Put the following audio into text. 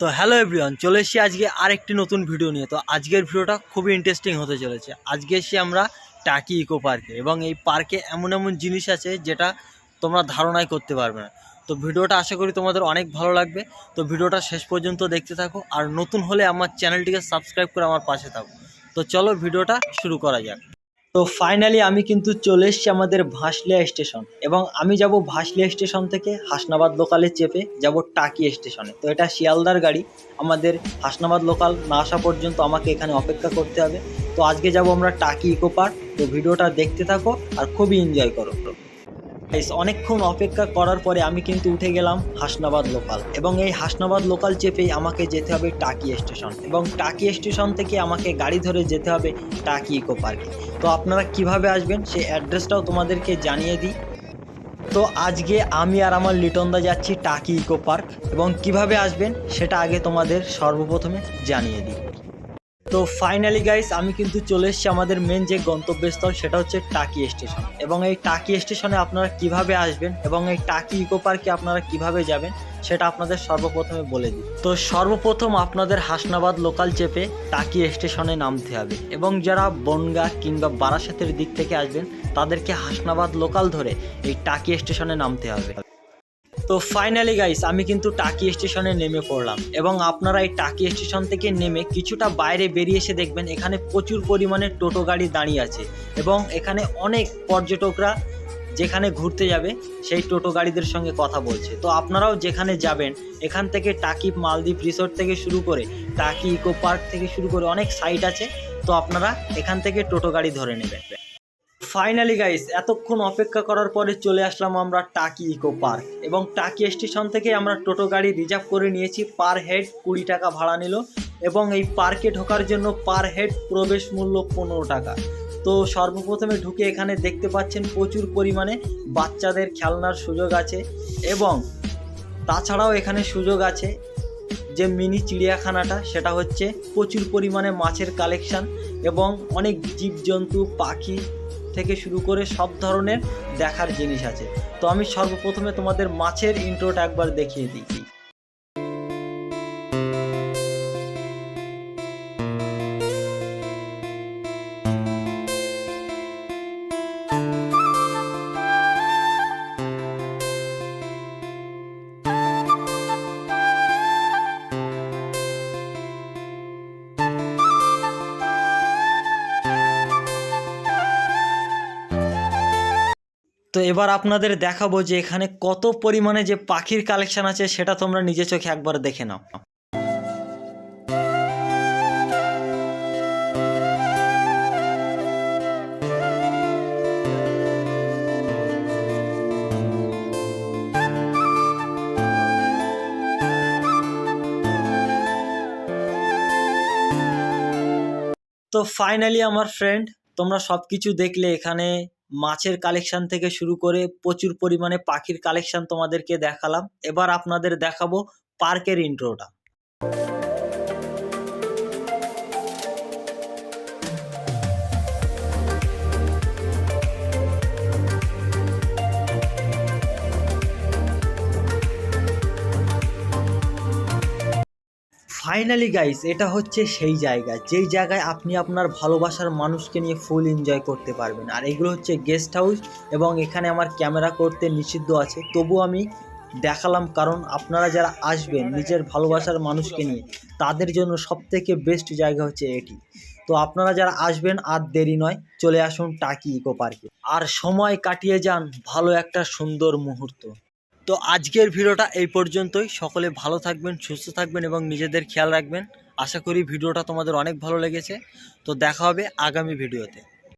তো hello everyone, চলে এসেছি আজকে আরেকটি নতুন ভিডিও নিয়ে। তো আজকের ভিডিওটা খুবই ইন্টারেস্টিং হতে চলেছে। আজকে এসে আমরা টাকি ইকো পার্কে এবং এই পার্কে এমন এমন জিনিস আছে যেটা তোমরা ধারণাই করতে পারবে না। তো ভিডিওটা আশা করি তোমাদের অনেক ভালো লাগবে। তো ভিডিওটা শেষ পর্যন্ত দেখতে থাকো আর নতুন হলে আমার চ্যানেলটিকে সাবস্ক্রাইব করে আমার পাশে থাকো। তো চলো ভিডিওটা শুরু করা যাক। তো ফাইনালি আমি কিন্তু চলে এসেছি আমাদের ভাসলিয়া স্টেশন এবং আমি যাব ভাসলিয়া স্টেশন থেকে হাসনাবাদ লোকালে চেপে যাব টাকি স্টেশনে তো এটা শিয়ালদার গাড়ি, আমাদের হাসনাবাদ লোকাল না আসা পর্যন্ত আমাকে এখানে অপেক্ষা করতে হবে। তো আজকে যাব আমরা টাকি ইকো পার্ক তো ভিডিওটা দেখতে থাকো আর খুবই এনজয় করো। অনেকক্ষণ অপেক্ষা করার পরে আমি কিন্তু উঠে গেলাম হাসনাবাদ লোকাল। এবং এই হাসনাবাদ লোকাল চেপেই আমাকে যেতে হবে টাকি স্টেশন। এবং টাকি স্টেশন থেকে আমাকে গাড়ি ধরে যেতে হবে টাকি ইকো পার্কে। তো আপনারা কীভাবে আসবেন সেই অ্যাড্রেসটাও তোমাদেরকে জানিয়ে দিই। তো আজকে আমি আর আমার লিটনদা যাচ্ছি টাকি ইকো পার্ক। এবং কীভাবে আসবেন সেটা আগে তোমাদের সর্বপ্রথমে জানিয়ে দিই। তো ফাইনালি গাইস আমি কিন্তু চলে এসেছি আমাদের মেন যে গন্তব্যস্থল, সেটা হচ্ছে টাকি স্টেশন এবং এই টাকি স্টেশনে আপনারা কীভাবে আসবেন এবং এই টাকি ইকো পার্কে আপনারা কীভাবে যাবেন, সেটা আপনাদের সর্বপ্রথমে বলে দিই। তো সর্বপ্রথম আপনাদের হাসনাবাদ লোকাল চেপে টাকি স্টেশনে নামতে হবে। এবং যারা বনগা কিংবা বারাসাতের দিক থেকে আসবেন, তাদেরকে হাসনাবাদ লোকাল ধরে এই টাকি স্টেশনে নামতে হবে। তো ফাইনালি গাইস আমি কিন্তু টাকি স্টেশনে নেমে পড়লাম। এবং আপনারা এই টাকি স্টেশন থেকে নেমে কিছুটা বাইরে বেরিয়ে এসে দেখবেন এখানে প্রচুর পরিমাণে টোটো গাড়ি দাঁড়িয়ে আছে। এবং এখানে অনেক পর্যটকরা যেখানে ঘুরতে যাবে, সেই টোটো গাড়িদের সঙ্গে কথা বলছে। তো আপনারাও যেখানে যাবেন, এখান থেকে টাকি মালদ্বীপ রিসোর্ট থেকে শুরু করে, টাকি ইকো পার্ক থেকে শুরু করে অনেক সাইট আছে। তো আপনারা এখান থেকে টোটো গাড়ি ধরে নেবেন। ফাইনালি গাইস এতক্ষণ অপেক্ষা করার পরে চলে আসলাম আমরা টাকি ইকো পার্ক। এবং টাকি স্টেশন থেকে আমরা টোটো গাড়ি রিজার্ভ করে নিয়েছি। পার হেড কুড়ি টাকা ভাড়া নিল এবং এই পার্কে ঢোকার জন্য পার হেড প্রবেশ মূল্য পনেরো টাকা। তো সর্বপ্রথমে ঢুকে এখানে দেখতে পাচ্ছেন প্রচুর পরিমাণে বাচ্চাদের খেলনার সুযোগ আছে এবং তাছাড়াও এখানে সুযোগ আছে যে মিনি চিড়িয়াখানাটা, সেটা হচ্ছে প্রচুর পরিমাণে মাছের কালেকশান এবং অনেক জীবজন্তু, পাখি থেকে শুরু করে সব ধরনের দেখার জিনিস আছে। তো আমি সর্বপ্রথমে তোমাদের মাছের ইন্ট্রোটা একবার দেখিয়ে দিই। তো এবার আপনাদের দেখাবো যে এখানে কত পরিমাণে যে পাখির কালেকশন আছে, সেটা তোমরা নিজে চোখে একবার দেখে নাও। তো ফাইনালি আমার ফ্রেন্ড তোমরা সব কিছু দেখলে এখানে মাছের কালেকশন থেকে শুরু করে প্রচুর পরিমাণে পাখির কালেকশন তোমাদেরকে দেখালাম। এবার আপনাদের দেখাবো পার্কের ইন্ট্রোটা ফাইনালি গাইস এটা হচ্ছে সেই জায়গা। যেই জায়গায় আপনি আপনার ভালোবাসার মানুষকে নিয়ে ফুল এনজয় করতে পারবেন। আর এগুলো হচ্ছে গেস্ট হাউস এবং এখানে আমার ক্যামেরা করতে নিষিদ্ধ আছে। তবু আমি দেখালাম কারণ আপনারা যারা আসবেন নিজের ভালোবাসার মানুষকে নিয়ে, তাদের জন্য সবথেকে বেস্ট জায়গা হচ্ছে এটি। তো আপনারা যারা আসবেন, আর দেরি নয়, চলে আসুন টাকি ইকো পার্কে আর সময় কাটিয়ে যান ভালো একটা সুন্দর মুহূর্ত। তো আজকের ভিডিওটা এই পর্যন্তই। সকলে ভালো থাকবেন, সুস্থ থাকবেন এবং নিজেদের খেয়াল রাখবেন। আশা করি ভিডিওটা তোমাদের অনেক ভালো লেগেছে। তো দেখা হবে আগামী ভিডিওতে।